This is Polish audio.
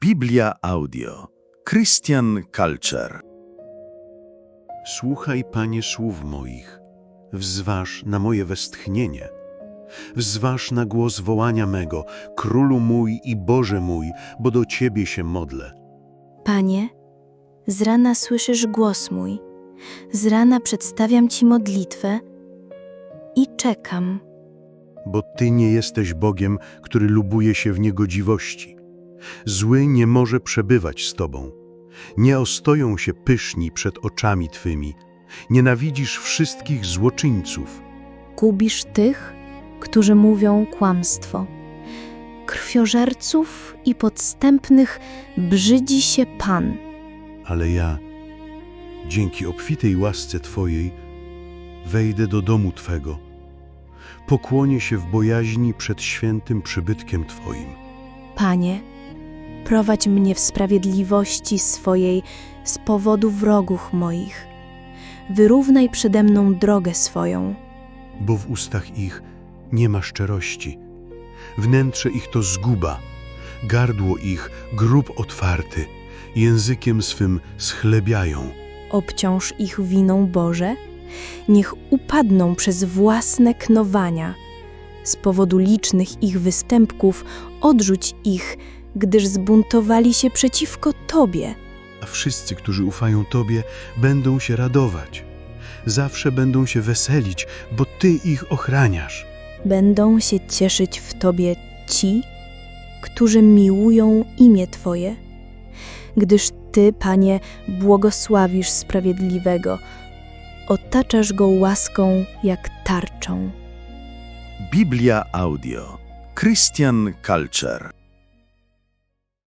Biblia Audio. Christian Culture. Słuchaj, Panie, słów moich. Wzważ na moje westchnienie. Wzważ na głos wołania mego, Królu mój i Boże mój, bo do Ciebie się modlę. Panie, z rana słyszysz głos mój, z rana przedstawiam Ci modlitwę i czekam. Bo Ty nie jesteś Bogiem, który lubuje się w niegodziwości. Zły nie może przebywać z Tobą. Nie ostoją się pyszni przed oczami Twymi. Nienawidzisz wszystkich złoczyńców. Gubisz tych, którzy mówią kłamstwo. Krwiożerców i podstępnych brzydzi się Pan. Ale ja, dzięki obfitej łasce Twojej, wejdę do domu Twego. Pokłonię się w bojaźni przed świętym przybytkiem Twoim. Panie, prowadź mnie w sprawiedliwości swojej z powodu wrogów moich. Wyrównaj przede mną drogę swoją. bo w ustach ich nie ma szczerości. Wnętrze ich to zguba, gardło ich grób otwarty, językiem swym schlebiają. obciąż ich winą Boże, niech upadną przez własne knowania. Z powodu licznych ich występków odrzuć ich, gdyż zbuntowali się przeciwko Tobie. A wszyscy, którzy ufają Tobie, będą się radować. Zawsze będą się weselić, bo Ty ich ochraniasz. Będą się cieszyć w Tobie ci, którzy miłują imię Twoje, gdyż Ty, Panie, błogosławisz sprawiedliwego, otaczasz go łaską jak tarczą. Biblia Audio. Christian Culture.